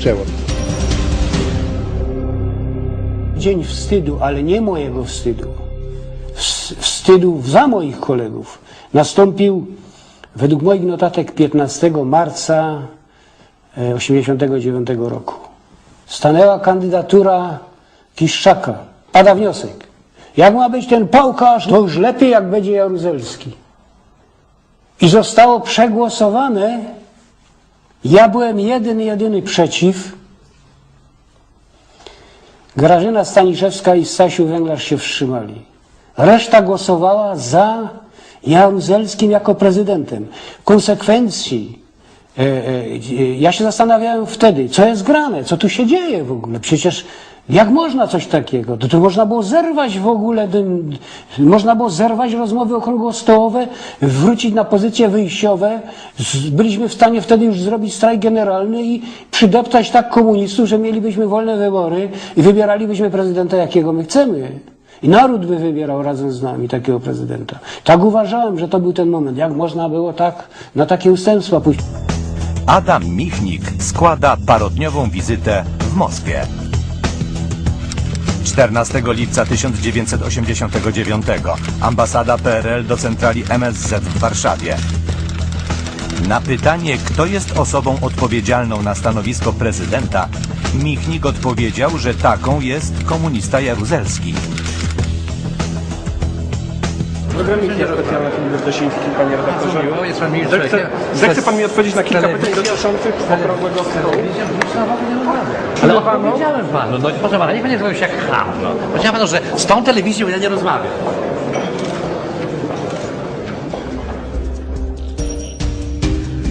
przełom. Dzień wstydu, ale nie mojego wstydu. Ws- Wstydu za moich kolegów nastąpił według moich notatek 15 marca e, 89 roku. Stanęła kandydatura Kiszczaka. Pada wniosek. Jak ma być ten pałkarz, to już lepiej jak będzie Jaruzelski. I zostało przegłosowane. Ja byłem jeden, jedyny przeciw. Grażyna Staniszewska i Stasiu Węglarz się wstrzymali. Reszta głosowała za Jaruzelskim jako prezydentem. W konsekwencji ja się zastanawiałem wtedy, co jest grane, co tu się dzieje w ogóle. Przecież jak można coś takiego? To, to można było zerwać w ogóle, można było zerwać rozmowy okrągłostołowe, wrócić na pozycje wyjściowe. Byliśmy w stanie wtedy już zrobić strajk generalny i przydeptać tak komunistów, że mielibyśmy wolne wybory i wybieralibyśmy prezydenta, jakiego my chcemy. I naród by wybierał razem z nami takiego prezydenta. Tak uważałem, że to był ten moment. Jak można było tak na takie ustępstwa pójść? Adam Michnik składa parodniową wizytę w Moskwie. 14 lipca 1989 ambasada PRL do centrali MSZ w Warszawie. Na pytanie, kto jest osobą odpowiedzialną na stanowisko prezydenta, Michnik odpowiedział, że taką jest komunista Jaruzelski. Programiki specjalne Filip Wdosiński, panie redaktorze. Zechce, zechce pan mi odpowiedzieć na kilka pytań dotyczących okrągłego stołu. Ale o powiedziałem panu, no proszę pana, niech pan nie zrobił się jak cham, no. Powiedziałem panu, że z tą telewizją ja nie rozmawiam.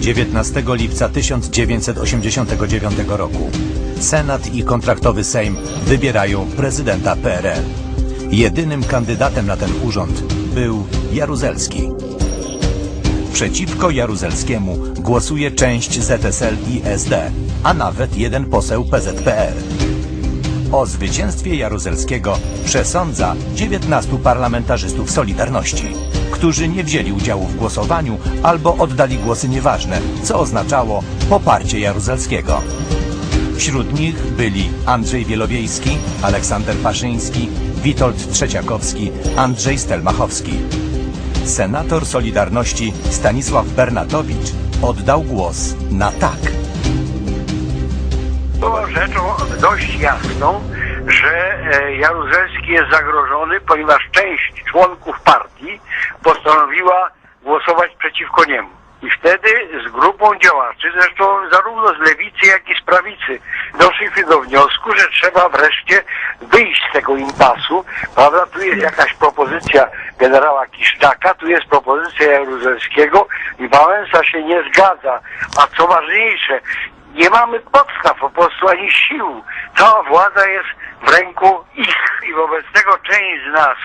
– 19 lipca 1989 roku. Senat i kontraktowy Sejm wybierają prezydenta PRL. Jedynym kandydatem na ten urząd był Jaruzelski. Przeciwko Jaruzelskiemu głosuje część ZSL i SD, a nawet jeden poseł PZPR. O zwycięstwie Jaruzelskiego przesądza 19 parlamentarzystów Solidarności, którzy nie wzięli udziału w głosowaniu albo oddali głosy nieważne, co oznaczało poparcie Jaruzelskiego. Wśród nich byli Andrzej Wielowiejski, Aleksander Paszyński, Witold Trzeciakowski, Andrzej Stelmachowski. Senator Solidarności Stanisław Bernatowicz oddał głos na tak. Było rzeczą dość jasną, że e, Jaruzelski jest zagrożony, ponieważ część członków partii postanowiła głosować przeciwko niemu. I wtedy z grupą działaczy, zresztą zarówno z lewicy, jak i z prawicy, doszliśmy do wniosku, że trzeba wreszcie wyjść z tego impasu. Prawda? Tu jest jakaś propozycja generała Kiszczaka, tu jest propozycja Jaruzelskiego i Wałęsa się nie zgadza. A co ważniejsze, nie mamy podstaw po prostu ani sił. Cała władza jest w ręku ich i wobec tego część z nas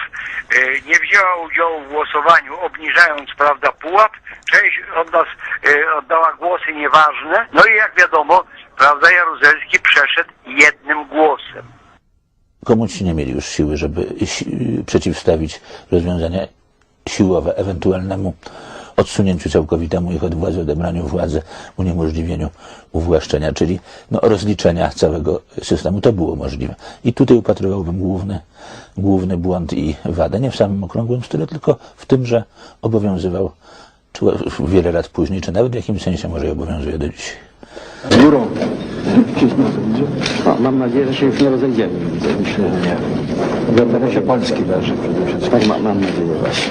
e, nie wzięła udziału w głosowaniu, obniżając, prawda, pułap. Część od nas e, oddała głosy nieważne. No i jak wiadomo, prawda, Jaruzelski przeszedł jednym głosem. Komuniści nie mieli już siły, żeby si- przeciwstawić rozwiązania siłowe ewentualnemu odsunięciu całkowitemu ich od władzy, odebraniu władzy, uniemożliwieniu uwłaszczenia, czyli no, rozliczenia całego systemu. To było możliwe. I tutaj upatrywałbym główny, główny błąd i wadę, nie w samym okrągłym style, tylko w tym, że obowiązywał czy wiele lat później, czy nawet w jakimś sensie może i obowiązuje do dzisiaj. Biuro. No, mam nadzieję, że się już nie rozejdziemy. Myślę, że nie. W interesie Polski leży przede wszystkim. Tak, ma, mam nadzieję właśnie.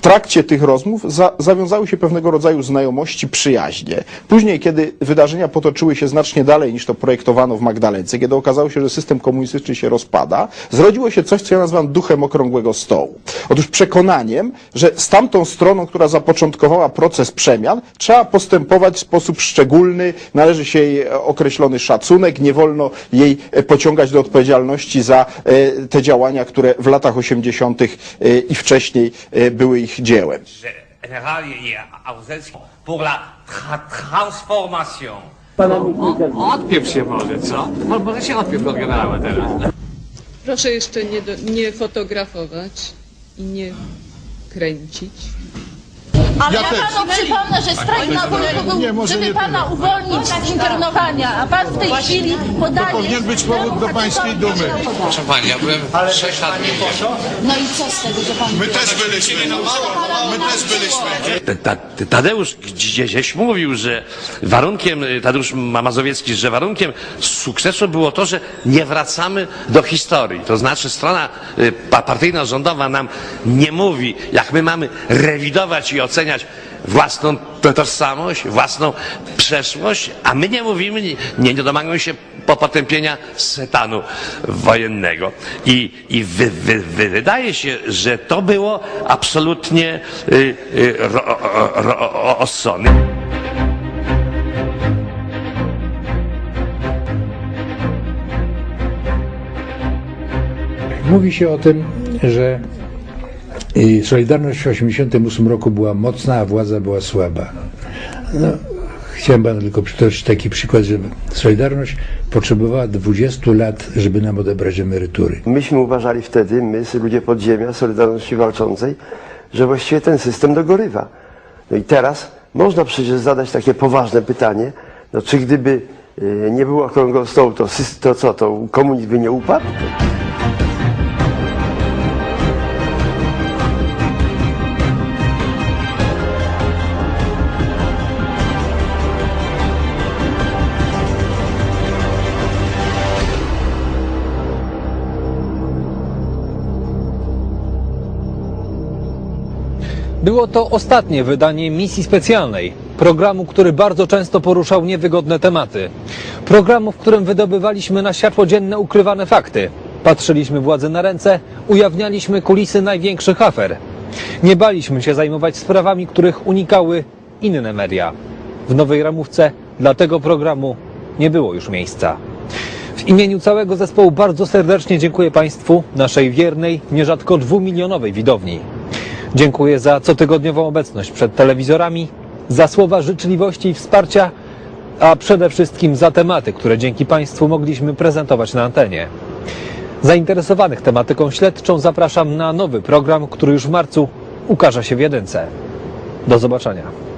Trakcie tych rozmów za, zawiązały się pewnego rodzaju znajomości, przyjaźnie. Później, kiedy wydarzenia potoczyły się znacznie dalej niż to projektowano w Magdalence, kiedy okazało się, że system komunistyczny się rozpada, zrodziło się coś, co ja nazywam duchem okrągłego stołu. Otóż przekonaniem, że z tamtą stroną, która zapoczątkowała proces przemian, trzeba postępować w sposób szczególny, należy się jej określony szacunek, nie wolno jej e, pociągać do odpowiedzialności za e, te działania, które w latach 80. e, i wcześniej były ich dziełem. tra transformation. Odpiew się może, co? Mo- Może się odpiew do generała teraz. Proszę jeszcze nie, do, nie fotografować i nie kręcić. Ale Ja ja, też. panu przypomnę, że strajk na Wolku był, Nie, żeby nie pana tyle. uwolnić z internowania, a pan w tej chwili podaje... To powinien być powód do pańskiej dumy. Proszę pani, ja byłem 6 lat więzieniu. No i co z tego, że pan... My też byliśmy. My też byliśmy. Ta- Ta- Tadeusz gdzieś mówił, że warunkiem, Tadeusz Mazowiecki, że warunkiem sukcesu było to, że nie wracamy do historii. To znaczy strona y, pa- partyjna, rządowa nam nie mówi, jak my mamy rewidować i oceniać własną to- tożsamość, własną przeszłość, a my nie mówimy, nie, nie domagamy się po- potępienia stanu wojennego. I, i wy, wy, wy, wydaje się, że to było absolutnie y, y. Mówi się o tym, że y, Solidarność w 1988 roku była mocna, a władza była słaba. No, chciałem panu tylko przytoczyć taki przykład, że Solidarność potrzebowała 20 lat, żeby nam odebrać emerytury. Myśmy uważali wtedy, my, ludzie podziemia, Solidarności Walczącej, że właściwie ten system dogorywa. No i teraz można przecież zadać takie poważne pytanie, no czy gdyby y, nie było okrągłego stołu, to, to co, to komunizm by nie upadł? Było to ostatnie wydanie misji specjalnej, programu, który bardzo często poruszał niewygodne tematy. Programu, w którym wydobywaliśmy na światło dzienne ukrywane fakty. Patrzyliśmy władzy na ręce, ujawnialiśmy kulisy największych afer. Nie baliśmy się zajmować sprawami, których unikały inne media. W nowej ramówce dla tego programu nie było już miejsca. W imieniu całego zespołu bardzo serdecznie dziękuję Państwu, naszej wiernej, nierzadko dwumilionowej widowni. Dziękuję za cotygodniową obecność przed telewizorami, za słowa życzliwości i wsparcia, a przede wszystkim za tematy, które dzięki Państwu mogliśmy prezentować na antenie. Zainteresowanych tematyką śledczą zapraszam na nowy program, który już w marcu ukaże się w jedynce. Do zobaczenia.